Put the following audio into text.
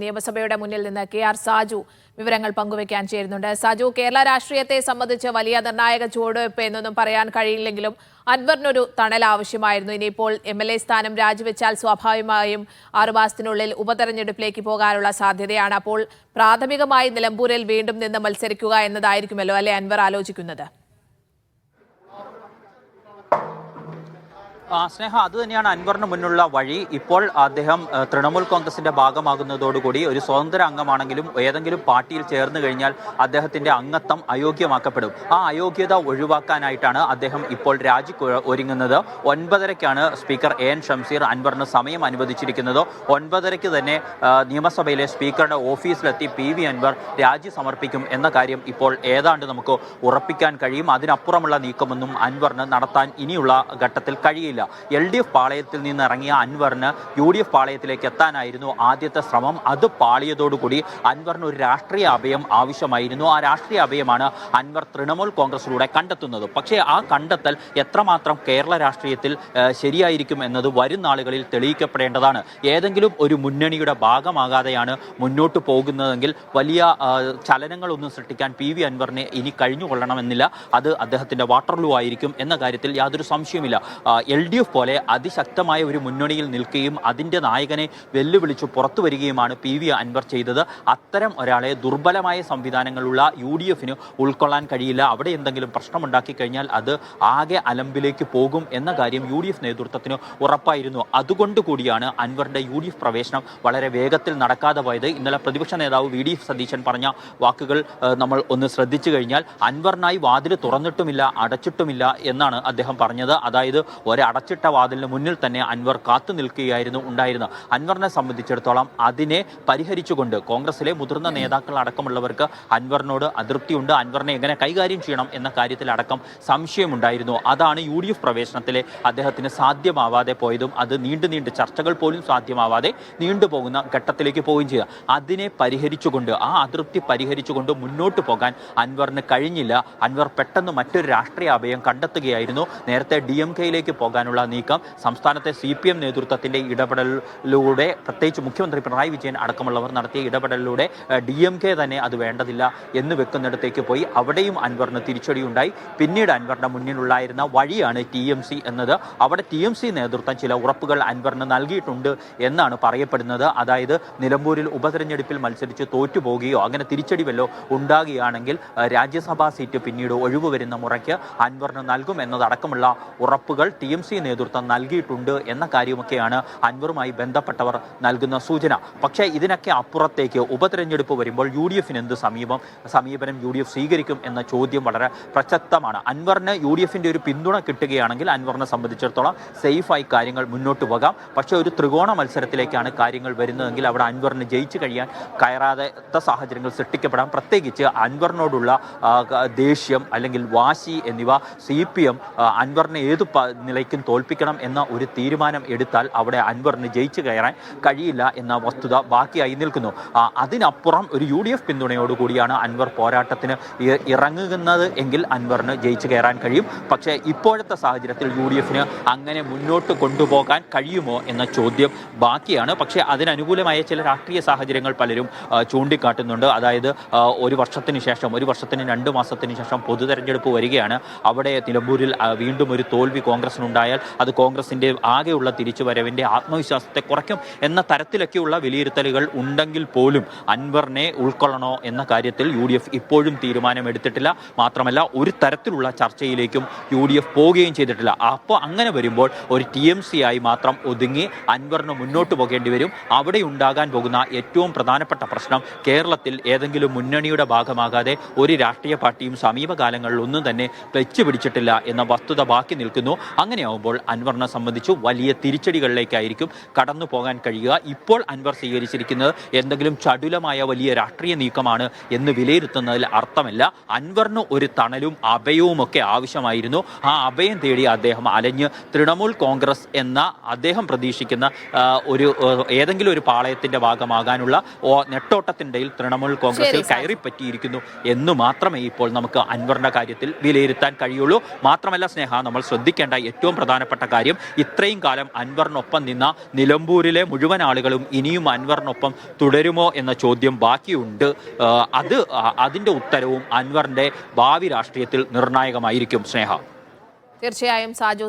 നിയമസഭയുടെ മുന്നിൽ നിന്ന് കെ ആർ സാജു വിവരങ്ങൾ പങ്കുവയ്ക്കാൻ ചേരുന്നുണ്ട്. സാജു കേരള രാഷ്ട്രീയത്തെ സംബന്ധിച്ച് വലിയ നിർണായക ചുവടുവെപ്പ് എന്നൊന്നും പറയാൻ കഴിയില്ലെങ്കിലും അൻവറിനൊരു തണൽ ആവശ്യമായിരുന്നു. ഇനിയിപ്പോൾ എം എൽ എ സ്ഥാനം രാജിവെച്ചാൽ സ്വാഭാവികമായും ആറുമാസത്തിനുള്ളിൽ ഉപതെരഞ്ഞെടുപ്പിലേക്ക് പോകാനുള്ള സാധ്യതയാണ്. അപ്പോൾ പ്രാഥമികമായി നിലമ്പൂരിൽ വീണ്ടും നിന്ന് മത്സരിക്കുക എന്നതായിരിക്കുമല്ലോ അല്ലെ അൻവർ ആലോചിക്കുന്നത്? സ്നേഹ അത് തന്നെയാണ് അൻവറിന് മുന്നിലുള്ള വഴി. ഇപ്പോൾ അദ്ദേഹം തൃണമൂൽ കോൺഗ്രസിന്റെ ഭാഗമാകുന്നതോടുകൂടി ഒരു സ്വതന്ത്ര അംഗമാണെങ്കിലും ഏതെങ്കിലും പാർട്ടിയിൽ ചേർന്ന് കഴിഞ്ഞാൽ അദ്ദേഹത്തിന്റെ അംഗത്വം അയോഗ്യമാക്കപ്പെടും. ആ അയോഗ്യത ഒഴിവാക്കാനായിട്ടാണ് അദ്ദേഹം ഇപ്പോൾ രാജി ഒരുങ്ങുന്നത്. ഒൻപതരയ്ക്കാണ് സ്പീക്കർ എ എൻ ഷംസീർ അൻവറിന് സമയം അനുവദിച്ചിരിക്കുന്നത്. ഒൻപതരയ്ക്ക് തന്നെ നിയമസഭയിലെ സ്പീക്കറുടെ ഓഫീസിലെത്തി പി വി അൻവർ രാജി സമർപ്പിക്കും എന്ന കാര്യം ഇപ്പോൾ ഏതാണ്ട് നമുക്ക് ഉറപ്പിക്കാൻ കഴിയും. അതിനപ്പുറമുള്ള നീക്കമൊന്നും അൻവറിന് നടത്താൻ ഇനിയുള്ള ഘട്ടത്തിൽ കഴിയില്ല. എൽ ഡി എഫ് പാളയത്തിൽ നിന്ന് ഇറങ്ങിയ അൻവറിന് യു ഡി എഫ് പാളയത്തിലേക്ക് എത്താനായിരുന്നു ആദ്യത്തെ ശ്രമം. അത് പാളിയതോടുകൂടി അൻവറിന് ഒരു രാഷ്ട്രീയ അഭയം ആവശ്യമായിരുന്നു. ആ രാഷ്ട്രീയ അഭയമാണ് അൻവർ തൃണമൂൽ കോൺഗ്രസിലൂടെ കണ്ടെത്തുന്നത്. പക്ഷേ ആ കണ്ടെത്തൽ എത്രമാത്രം കേരള രാഷ്ട്രീയത്തിൽ ശരിയായിരിക്കും എന്നത് വരും നാളുകളിൽ തെളിയിക്കപ്പെടേണ്ടതാണ്. ഏതെങ്കിലും ഒരു മുന്നണിയുടെ ഭാഗമാകാതെയാണ് മുന്നോട്ട് പോകുന്നതെങ്കിൽ വലിയ ചലനങ്ങളൊന്നും സൃഷ്ടിക്കാൻ പി വി അൻവറിനെ ഇനി കഴിഞ്ഞുകൊള്ളണമെന്നില്ല. അത് അദ്ദേഹത്തിന്റെ വാട്ടർലൂ ആയിരിക്കും എന്ന കാര്യത്തിൽ യാതൊരു സംശയമില്ല എൽ ഡി എഫ് പോലെ അതിശക്തമായ ഒരു മുന്നണിയിൽ നിൽക്കുകയും അതിന്റെ നായകനെ വെല്ലുവിളിച്ച് പുറത്തു വരികയുമാണ് പി വി അൻവർ ചെയ്തത്. അത്തരം ഒരാളെ ദുർബലമായ സംവിധാനങ്ങളുള്ള യു ഡി എഫിന് ഉൾക്കൊള്ളാൻ കഴിയില്ല. അവിടെ എന്തെങ്കിലും പ്രശ്നമുണ്ടാക്കി കഴിഞ്ഞാൽ അത് ആകെ അലമ്പിലേക്ക് പോകും എന്ന കാര്യം യു ഡി എഫ് നേതൃത്വത്തിന് ഉറപ്പായിരുന്നു. അതുകൊണ്ട് കൂടിയാണ് അൻവറിന്റെ യു ഡി എഫ് പ്രവേശനം വളരെ വേഗത്തിൽ നടക്കാതെ പോയത്. ഇന്നലെ പ്രതിപക്ഷ നേതാവ് വി ഡി എഫ് സതീശൻ പറഞ്ഞ വാക്കുകൾ നമ്മൾ ഒന്ന് ശ്രദ്ധിച്ചു കഴിഞ്ഞാൽ അൻവറിനായി വാതിൽ തുറന്നിട്ടുമില്ല അടച്ചിട്ടുമില്ല എന്നാണ് അദ്ദേഹം പറഞ്ഞത്. അതായത് ഒരടച്ചിട്ട വാതിലിന് മുന്നിൽ തന്നെ അൻവർ കാത്തു നിൽക്കുകയായിരുന്നു ഉണ്ടായിരുന്നത്. അൻവറിനെ സംബന്ധിച്ചിടത്തോളം അതിനെ പരിഹരിച്ചുകൊണ്ട് കോൺഗ്രസിലെ മുതിർന്ന നേതാക്കൾ അടക്കമുള്ളവർക്ക് അൻവറിനോട് അതൃപ്തിയുണ്ട്. അൻവറിനെ എങ്ങനെ കൈകാര്യം ചെയ്യണം എന്ന കാര്യത്തിലടക്കം സംശയമുണ്ടായിരുന്നു. അതാണ് യു ഡി എഫ് പ്രവേശനത്തിലെ അദ്ദേഹത്തിന് സാധ്യമാവാതെ പോയതും അത് നീണ്ടു നീണ്ട് ചർച്ചകൾ പോലും സാധ്യമാവാതെ നീണ്ടുപോകുന്ന ഘട്ടത്തിലേക്ക് പോവുകയും ചെയ്ത അതിനെ പരിഹരിച്ചുകൊണ്ട് ആ അതൃപ്തി പരിഹരിച്ചുകൊണ്ട് മുന്നോട്ട് പോകാൻ അൻവറിന് കഴിഞ്ഞില്ല. അൻവർ പെട്ടെന്ന് മറ്റൊരു രാഷ്ട്രീയ അഭയം കണ്ടെത്തുകയായിരുന്നു. നേരത്തെ ഡി എം കെയിലേക്ക് പോകാനുള്ള നീക്കം. സംസ്ഥാനത്തെ സി പി എം നേതൃത്വത്തിന്റെ ഇടപെടലിലൂടെ പ്രത്യേകിച്ച് മുഖ്യമന്ത്രി പിണറായി വിജയൻ അടക്കമുള്ളവർ നടത്തിയ ഇടപെടലിലൂടെ ഡി എം കെ തന്നെ അത് വേണ്ടതില്ല എന്ന് വെക്കുന്നിടത്തേക്ക് പോയി. അവിടെയും അൻവറിന് തിരിച്ചടിയുണ്ടായി. പിന്നീട് അൻവറിന്റെ മുന്നിലുണ്ടായിരുന്ന വഴിയാണ് ടി എം സി എന്നത്. അവിടെ ടി എം സി നേതൃത്വം ചില ഉറപ്പുകൾ അൻവറിന് നൽകിയിട്ടുണ്ട് എന്നാണ് പറയപ്പെടുന്നത്. അതായത് നിലമ്പൂരിൽ ഉപതെരഞ്ഞെടുപ്പിൽ മത്സരിച്ച് തോറ്റുപോകുകയോ അങ്ങനെ തിരിച്ചടി വല്ലോ ഉണ്ടാകുകയാണെങ്കിൽ രാജ്യസഭാ സീറ്റ് പിന്നീട് ഒഴിവ് വരുന്ന മുറയ്ക്ക് അൻവറിന് നൽകും എന്നതടക്കമുള്ള ഉറപ്പുകൾ ടി എം സി നേതൃത്വം നൽകിയിട്ടുണ്ട് എന്ന കാര്യമൊക്കെയാണ് അൻവറുമായി ബന്ധപ്പെട്ടവർ നൽകുന്ന സൂചന. പക്ഷേ ഇതിനൊക്കെ അപ്പുറത്തേക്ക് ഉപതെരഞ്ഞെടുപ്പ് വരുമ്പോൾ യു ഡി എഫിന് എന്ത് സമീപം സമീപനം യു ഡി എഫ് സ്വീകരിക്കും എന്ന ചോദ്യം വളരെ പ്രസക്തമാണ്. അൻവറിന് യു ഡി എഫിന്റെ ഒരു പിന്തുണ കിട്ടുകയാണെങ്കിൽ അൻവറിനെ സംബന്ധിച്ചിടത്തോളം സേഫായി കാര്യങ്ങൾ മുന്നോട്ട് പോകാം. പക്ഷേ ഒരു ത്രികോണ മത്സരത്തിലേക്കാണ് കാര്യങ്ങൾ വരുന്നതെങ്കിൽ അവിടെ അൻവറിന് ജയിച്ചു കഴിയാൻ കയറാത്ത സാഹചര്യങ്ങൾ സൃഷ്ടിക്കപ്പെടാം. പ്രത്യേകിച്ച് അൻവറിനോടുള്ള ദേഷ്യം അല്ലെങ്കിൽ വാശി എന്നിവ സി പി എം അൻവറിനെ ഏത് നിലയ്ക്കും തോൽപ്പിക്കണം എന്ന ഒരു തീരുമാനം എടുത്താൽ അവിടെ അൻവറിന് ജയിച്ചു കയറാൻ കഴിയില്ല എന്ന വസ്തുത ബാക്കിയായി നിൽക്കുന്നു. അതിനപ്പുറം ഒരു യു ഡി എഫ് പിന്തുണയോടുകൂടിയാണ് അൻവർ പോരാട്ടത്തിന് ഇറങ്ങുന്നത് എങ്കിൽ അൻവറിന് ജയിച്ചു കയറാൻ കഴിയും. പക്ഷേ ഇപ്പോഴത്തെ സാഹചര്യത്തിൽ യു ഡി എഫിന് അങ്ങനെ മുന്നോട്ട് കൊണ്ടുപോകാൻ കഴിയുമോ എന്ന ചോദ്യം ബാക്കിയാണ്. പക്ഷേ അതിനനുകൂലമായ ചില രാഷ്ട്രീയ സാഹചര്യങ്ങൾ പലരും ചൂണ്ടിക്കാട്ടുന്നുണ്ട്. അതായത് ഒരു വർഷത്തിന് ശേഷം ഒരു വർഷത്തിന് രണ്ട് മാസത്തിന് ശേഷം പൊതു തെരഞ്ഞെടുപ്പ് വരികയാണ്. അവിടെ നിലമ്പൂരിൽ വീണ്ടും ഒരു തോൽവി കോൺഗ്രസിനുണ്ടായാൽ അത് കോൺഗ്രസിന്റെ ആകെയുള്ള തിരിച്ചുവരവിന്റെ ആത്മവിശ്വാസത്തെ കുറയ്ക്കും എന്ന തരത്തിലൊക്കെയുള്ള വിലയിരുത്തലുകൾ ഉണ്ടെങ്കിൽ പോലും അൻവറിനെ ഉൾക്കൊള്ളണോ എന്ന കാര്യത്തിൽ യു ഇപ്പോഴും തീരുമാനമെടുത്തിട്ടില്ല. മാത്രമല്ല ഒരു തരത്തിലുള്ള ചർച്ചയിലേക്കും യു പോവുകയും ചെയ്തിട്ടില്ല. അപ്പോൾ അങ്ങനെ വരുമ്പോൾ ഒരു ടി ആയി മാത്രം ഒതുങ്ങി അൻവറിന് മുന്നോട്ട് പോകേണ്ടി വരും. അവിടെ ഉണ്ടാകാൻ പോകുന്ന ഏറ്റവും പ്രധാനപ്പെട്ട പ്രശ്നം കേരളത്തിൽ ഏതെങ്കിലും മുന്നണിയുടെ ഭാഗമാകാതെ ഒരു രാഷ്ട്രീയ പാർട്ടിയും സമീപകാലങ്ങളിൽ ഒന്നും തന്നെ ക്ലച്ച് പിടിച്ചിട്ടില്ല എന്ന വസ്തുത ബാക്കി നിൽക്കുന്നു. അങ്ങനെയാവുമ്പോൾ അൻവറിനെ സംബന്ധിച്ച് വലിയ തിരിച്ചടികളിലേക്കായിരിക്കും കടന്നു പോകാൻ കഴിയുക. ഇപ്പോൾ അൻവർ സ്വീകരിച്ചിരിക്കുന്നത് എന്തെങ്കിലും ചടുലമായ വലിയ രാഷ്ട്രീയ നീക്കമാണ് എന്ന് വിലയിരുത്തുന്നതിൽ അർത്ഥമില്ല. അൻവറിന് ഒരു തണലും അഭയവും ഒക്കെ ആവശ്യമായിരുന്നു. ആ അഭയം തേടി അദ്ദേഹം അലഞ്ഞ് തൃണമൂൽ കോൺഗ്രസ് എന്ന അദ്ദേഹം പ്രതീക്ഷിക്കുന്ന ഒരു ഏതെങ്കിലും ഒരു പാളയത്തിന്റെ ഭാഗമാകാനുള്ള നെട്ടോട്ടത്തിന്റെ തൃണമൂൽ കോൺഗ്രസിൽ ശരി, സാർ. കയറി പറ്റിയിരിക്കുന്നു എന്ന് മാത്രമേ ഇപ്പോൾ നമുക്ക് അൻവറിന്റെ കാര്യത്തിൽ വിലയിരുത്താൻ കഴിയുള്ളൂ. മാത്രമല്ല സ്നേഹ നമ്മൾ ശ്രദ്ധിക്കേണ്ട ഏറ്റവും പ്രധാനപ്പെട്ട കാര്യം. ഇത്രയും കാലം അൻവറിനൊപ്പം നിന്ന നിലമ്പൂരിലെ മുഴുവൻ ആളുകളും ഇനിയും അൻവറിനൊപ്പം തുടരുമോ എന്ന ചോദ്യം ബാക്കിയുണ്ട്. അത് അതിന്റെ ഉത്തരവും അൻവറിന്റെ ഭാവി രാഷ്ട്രീയത്തിൽ നിർണായകമായിരിക്കും. സ്നേഹ. തീർച്ചയായും സാജു